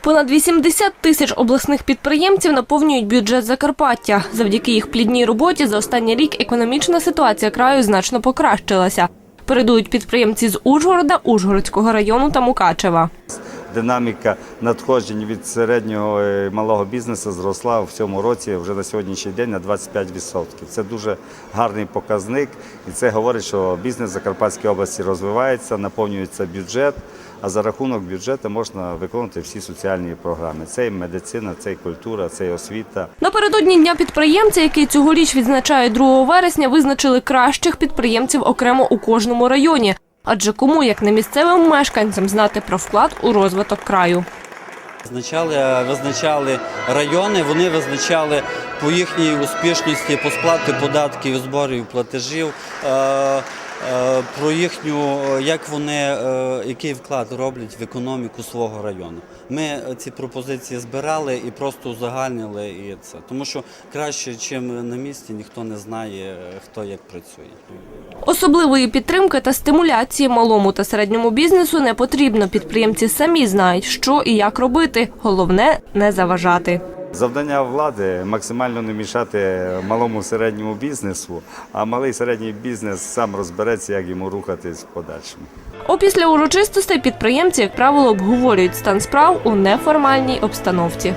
Понад 80 тисяч обласних підприємців наповнюють бюджет Закарпаття. Завдяки їх плідній роботі за останній рік економічна ситуація краю значно покращилася. Передують підприємці з Ужгорода, Ужгородського району та Мукачева. Динаміка надходжень від середнього і малого бізнесу зросла в цьому році вже на сьогоднішній день на 25%. Це дуже гарний показник, і це говорить, що бізнес в Закарпатській області розвивається, наповнюється бюджет. А за рахунок бюджету можна виконувати всі соціальні програми. Це і медицина, це і культура, це і освіта. Напередодні дня підприємця, який цьогоріч відзначає 2 вересня, визначили кращих підприємців окремо у кожному районі. Адже кому, як не місцевим мешканцям, знати про вклад у розвиток краю. Визначали, визначали райони, вони визначали по їхній успішності, по сплати податків, зборів, платежів, е, е, про їхню, е, як вони, е, який вклад роблять в економіку свого району. Ми е, ці пропозиції збирали і просто узагальнили і це. Тому що краще, чим на місці, ніхто не знає, е, хто як працює. Особливої підтримки та стимуляції малому та середньому бізнесу не потрібно. Підприємці самі знають, що і як робити. Головне не заважати. Завдання влади максимально не мішати малому середньому бізнесу, а малий середній бізнес сам розбереться, як йому рухатись в подальшому. Опісля урочистостей підприємці, як правило, обговорюють стан справ у неформальній обстановці.